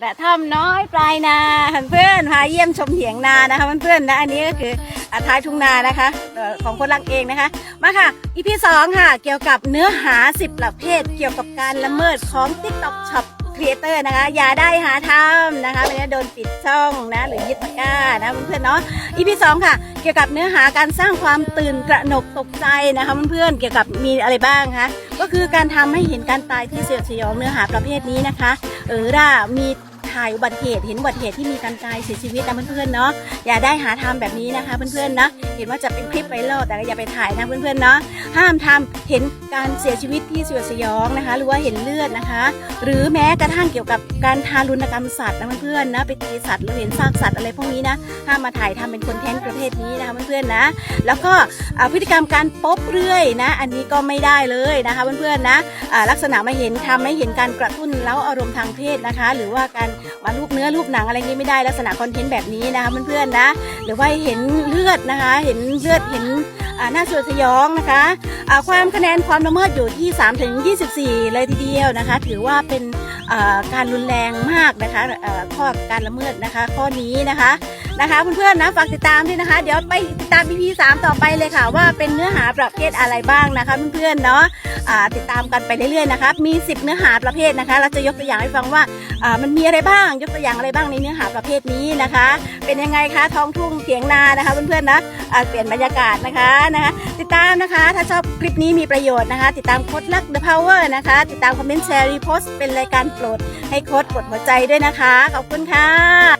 กระท่อมน้อยปลายนาเพื่อนพาเยี่ยมชมเถียงนานะคะเพื่อนๆนะอันนี้ก็คืออาท้ายทุ่งนานะคะของคนรักเองนะคะมาค่ะอีพีสองค่ะเกี่ยวกับเนื้อหา 10ประเภทเกี่ยวกับการละเมิดของ TikTok Shop ครีเอเตอร์นะคะ อย่าได้หาทำนะคะไม่งั้นโดนปิดช่องนะ หรือยึดตะกร้านะเพื่อนๆเนาะอีพีสองค่ะ เกี่ยวกับเนื้อหาการสร้างความตื่นกระหนกตกใจนะคะเพื่อนๆเกี่ยวกับมีอะไรบ้างคะก็คือการทำให้เห็นการตายที่เสียดสยองเนื้อหาประเภทนี้นะคะ เออร่ามี ถ่ายอุบัติเหตุเห็นอุบัติเหตุที่มีการตายเสียชีวิตนะเพื่อนๆเนาะอย่าได้หาทำแบบนี้นะคะ เพื่อนๆนะเห็นว่าจะเป็นคลิปไวรัลแต่ก็อย่าไปถ่ายนะเพื่อนๆเนาะห้ามทำเห็นการเสียชีวิตที่สยดสยองนะคะ หรือว่าเห็นเลือดนะคะ หรือแม้กระทั่งเกี่ยวกับการทารุณกรรมสัตว์นะเพื่อนๆนะไปตีสัตว์หรือเห็นซากสัตว์อะไรพวกนี้นะห้ามมาถ่ายทำเป็นคอนเทนต์ประเภทนี้นะคะเพื่อนๆนะ แล้วก็พฤติกรรมการปบเรื่อยนะ อันนี้ก็ไม่ได้เลยนะคะเพื่อนๆนะลักษณะมาเห็นทำให้เห็นการกระตุ้นแล้วอารมณ์ทางเพศนะคะ หรือว่าการมารูปเนื้อรูปหนังอะไรงี้ไม่ได้ลักษณะคอนเทนต์แบบนี้นะคะเพื่อนๆนะหรือว่าเห็นเลือดนะคะ เห็นเลือดเห็นหน้าสวดสยองนะคะความคะแนนความละเมิดอยู่ที่3ถึง24 เลยทีเดียวนะคะ ถือว่าเป็น การรุนแรงมากนะคะข้อการละเมิดนะคะ ข้อนี้นะคะนะคะเพื่อนๆนะฝากติดตามด้วยนะคะ เดี๋ยวไปติดตาม EP 3 ต่อไปเลยค่ะ ว่าเป็นเนื้อหาประเภทอะไรบ้างนะคะเพื่อนๆเนาะติดตามกันไปเรื่อยๆนะคะมี 10 เนื้อหาประเภทนะคะ เราจะยกตัวอย่างให้ฟังว่ามันมีอะไรบ้าง ยกตัวอย่างอะไรบ้างในเนื้อหาประเภทนี้นะคะ เป็นยังไงคะท้องทุ่งเถียงนานะคะเพื่อนๆนะเปลี่ยนบรรยากาศนะคะนะคะ ติดตามนะคะ ถ้าชอบคลิปนี้มีประโยชน์นะคะ ติดตามโค้ดลัก The Power นะคะ ติดตามคอมเมนต์แชร์รีโพสต์เป็นรายการโปรดให้โค้ดกดหัวใจด้วยนะคะ ขอบคุณค่ะ